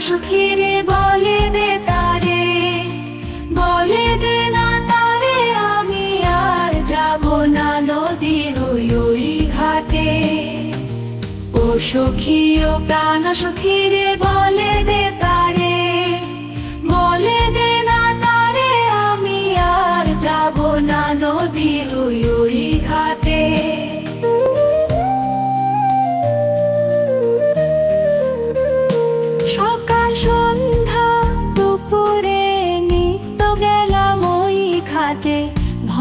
সুখীরে বলে দে তারে, বলে দে না তারে, আমি আর যাব না নদীর ওই ঘাটে। ও সখী ও প্রাণ সখীরে বলে দে তারে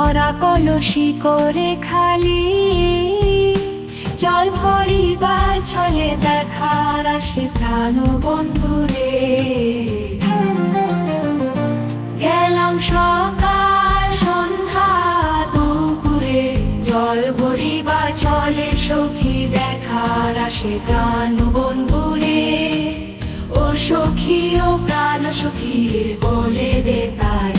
ভরা কলসি করে খালি। জল ভরিবা ছলে দেখার আসে প্রাণ বন্ধুরে গেলাম সকাল সন্ধ্যা দুপুরে। জল ভরিবা চলে সখী দেখার আসে প্রাণ বন্ধুরে ও সখী ও প্রাণ সখী বলে দে তারে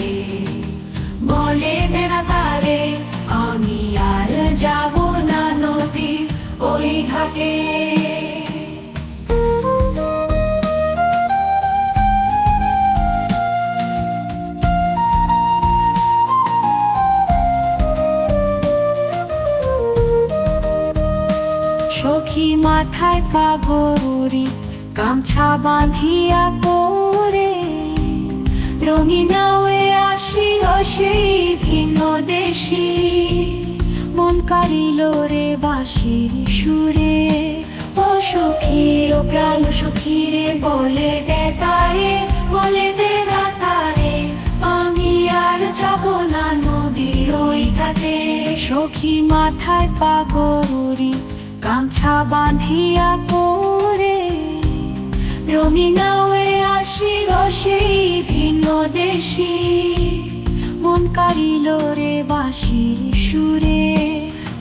মাথায় পাগরি গামছা বাঁধিয়া পরে রঙিন নাওয়ে আসিল সেই ভিন্ন দেশি। মন কারিল রে বাঁশির সুরে, ও সখী ও প্রাণ সখী রে বলে দে তারে, বলে দে আমি আর যাব না নদীর ওই ঘাটে। সখী মাথায় পাগরি গামছা বাঁধিয়া পরে রমিনাওয়ে আসিল সেই ভিন্ন দেশি। মন কারিল রে বাসি সুরে,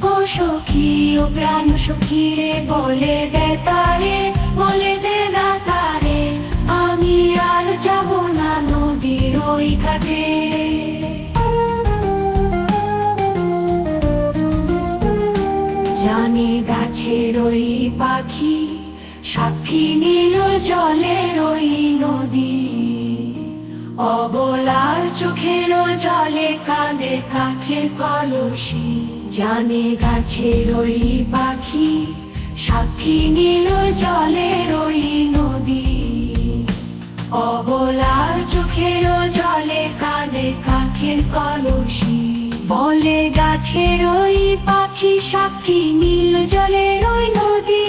ও সখী ও প্রাণ সখী রে, বলে দে তারে, বলে জানে গাছের ওই পাখি, সাক্ষী নীল জলের ওই নদী। অবলার চোখের জলে কাঁদে কাঠের কলসি। জানে গাছের ওই পাখি, সাক্ষী নীল জলের ওই নদী। অবলার চোখের জলে কাঁদে কাঠের কলসি। গাছের ওই পাখি সাক্ষী, নীল জলের ওই নদী।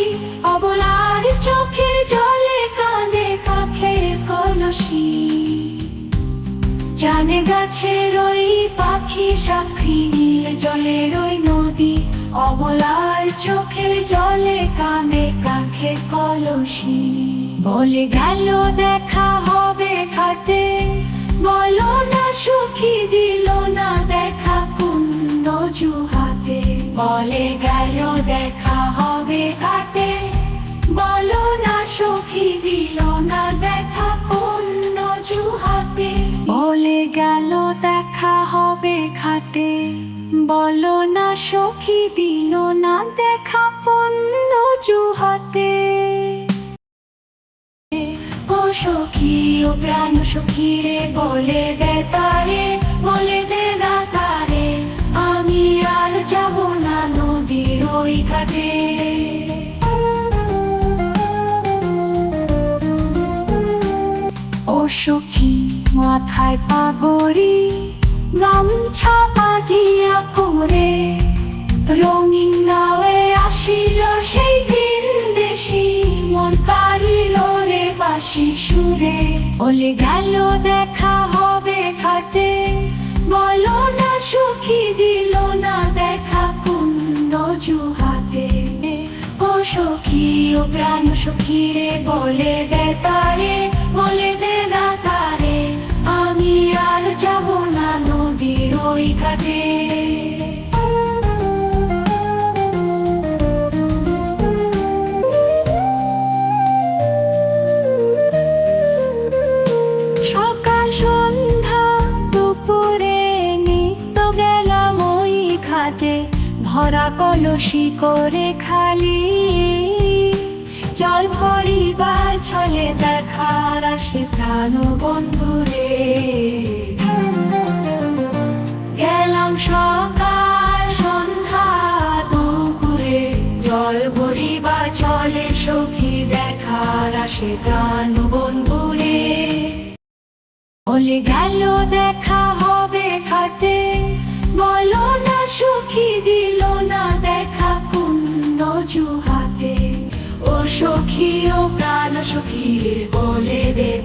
অবলার চোখের জলে কাঁদে কাঠের কলসি। জানে গাছের ওই পাখি সাক্ষী, নীল জলের ওই নদী। অবলার চোখের জলে কানে কাখে কলসি। বলে গেল, দেখা হবে ঘাটে সখী দিল না দেখা কুন্দ জুহাতে। বলে গেল, দেখা হবে ঘাটে। বলো না, সখী দিল না দেখা পণ্য জুহাতে। ও সখী, ও প্রাণ সখী রে, বলে দে তারে, বলে দে না তারে। আমি আর যাব না নদীর ওই ঘাটে। সখী মাথায় পাগরি গামছা বাঁধিয়া করে রঙিন নাওয়ে আসিল সেই দিন দেশি, মন পারিল রে বাসি সুরে। বলে গেল, দেখা হবে ঘাটে বলো না, সুখী দিল না দেখা ও প্রাণ সখী রে বলে দে তারে, বলে দে না তারে। আমি আর যাব না নদীর ওই ঘাটে। সকাল, সন্ধ্যা, দুপুরে নিত্য ওই ঘাটে। ভরা কলসি করে খালি। দেখার আসে প্রাণ বন্ধুরে গেলাম সকাল সন্ধ্যা দুপুরে, জল ভরিবার ছলে সখী দেখার আসে প্রাণ বন্ধুরে বলে গেল, দেখা হবে খাটে। বলো না, সুখী দিল না দেখা কুণ্ড জুহাতে। ও সখী, ও প্রাণ সখী রে বলে দে